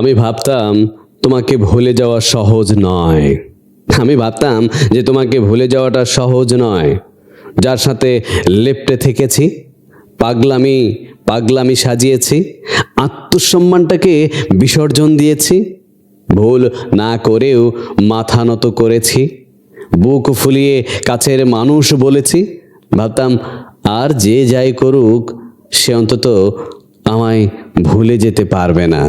আমি ভাবতাম, তোমাকে ভুলে যাওয়া সহজ নয়। আমি ভাবতাম যে তোমাকে ভুলে যাওয়াটা সহজ নয়। যার সাথে লেপ্টে থেকেছি, পাগলামি পাগলামি সাজিয়েছি, আত্মসম্মানটাকে বিসর্জন দিয়েছি, ভুল না করেও মাথা নত করেছি, বুক ফুলিয়ে কাছের মানুষ বলেছি। ভাবতাম, আর যে যাই করুক, সে অন্তত আমায় ভুলে যেতে পারবে না।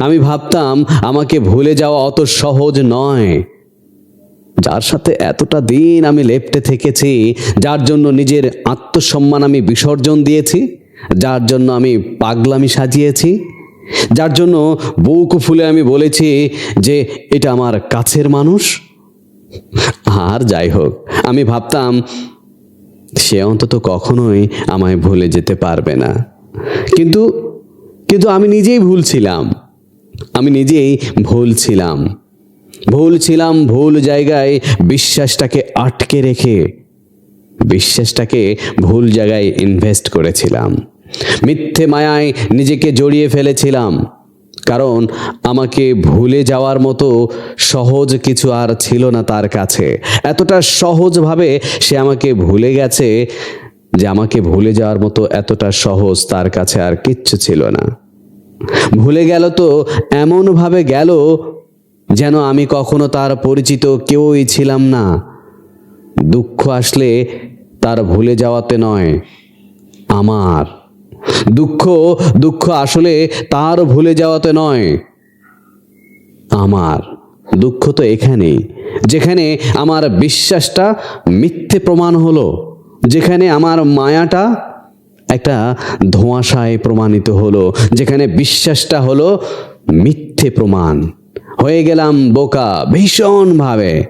আমি ভাবতাম, আমাকে ভুলে যাওয়া অত সহজ নয়। যার সাথে এতটা দিন আমি লেপ্টে থেকেছি, যার জন্য নিজের আত্মসম্মান আমি বিসর্জন দিয়েছি, যার জন্য আমি পাগলামি সাজিয়েছি, যার জন্য বুক ফুলে আমি বলেছি যে, এটা আমার কাছের মানুষ? আর যাই হোক, আমি ভাবতাম, সে অন্তত কখনোই আমায় ভুলে যেতে পারবে না। কিন্তু কিন্তু আমি নিজেই ভুল ছিলাম। আমি নিজেই ভুল ছিলাম। ভুল ছিলাম ভুল জায়গায় বিশ্বাসটাকে আটকে রেখে। বিশ্বাসটাকে ভুল জায়গায় ইনভেস্ট করেছিলাম। মিথ্যে মায়ায় নিজেকে জড়িয়ে ফেলেছিলাম। কারণ আমাকে ভুলে যাওয়ার মতো সহজ কিছু আর ছিল না তার কাছে। এতটা সহজভাবে সে আমাকে ভুলে গেছে যে আমাকে ভুলে যাওয়ার মতো এতটা সহজ তার কাছে আর কিচ্ছু ছিল না। ভুলে গেল তো, এমনভাবে গেল যেন আমি কখনো তার পরিচিত কেউই ছিলাম না। দুঃখ আসলে তার ভুলে যাওয়াতে নয়, আমার। দুঃখ দুঃখ আসলে তার ভুলে যাওয়াতে নয়, আমার। দুঃখ তো এখানেই, যেখানে আমার বিশ্বাসটা মিথ্যে প্রমাণ হলো, যেখানে আমার মায়াটা একটা ধোঁয়াশায় প্রমাণিত হলো, যেখানে বিশ্বাসটা হলো মিথ্যে প্রমাণ। হয়ে গেলাম বোকা ভীষণভাবে।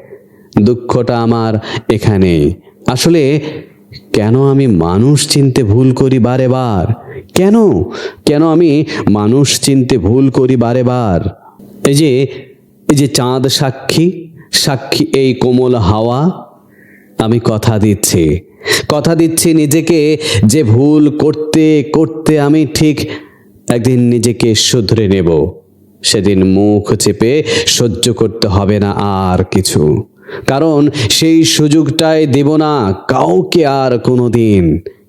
দুঃখটা আমার এখানে। আসলে কেন আমি মানুষ চিনতে ভুল করি বারে বার? কেন? কেন আমি মানুষ চিনতে ভুল করি বারে বার? এই যে এই যে চাঁদ সাক্ষী সাক্ষী এই কোমল হাওয়া আমি কথা দিচ্ছি। কথা দিচ্ছি নিজেকে যে ভুল করতে করতে আমি ঠিক একদিন নিজেকে শুধরে নেব। সেদিন মুখ চেপে সহ্য করতে হবে না আর কিছু। কারণ সেই সুযোগটাই দেব না কাউকে আর কোনো দিন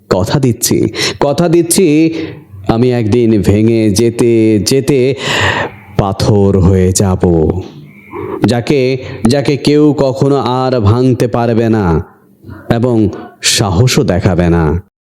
কথা দিচ্ছি কথা দিচ্ছি আমি একদিন ভেঙে যেতে যেতে পাথর হয়ে যাব। যাকে যাকে কেউ কখনো আর ভাঙতে পারবে না এবং সাহসও দেখাবে না।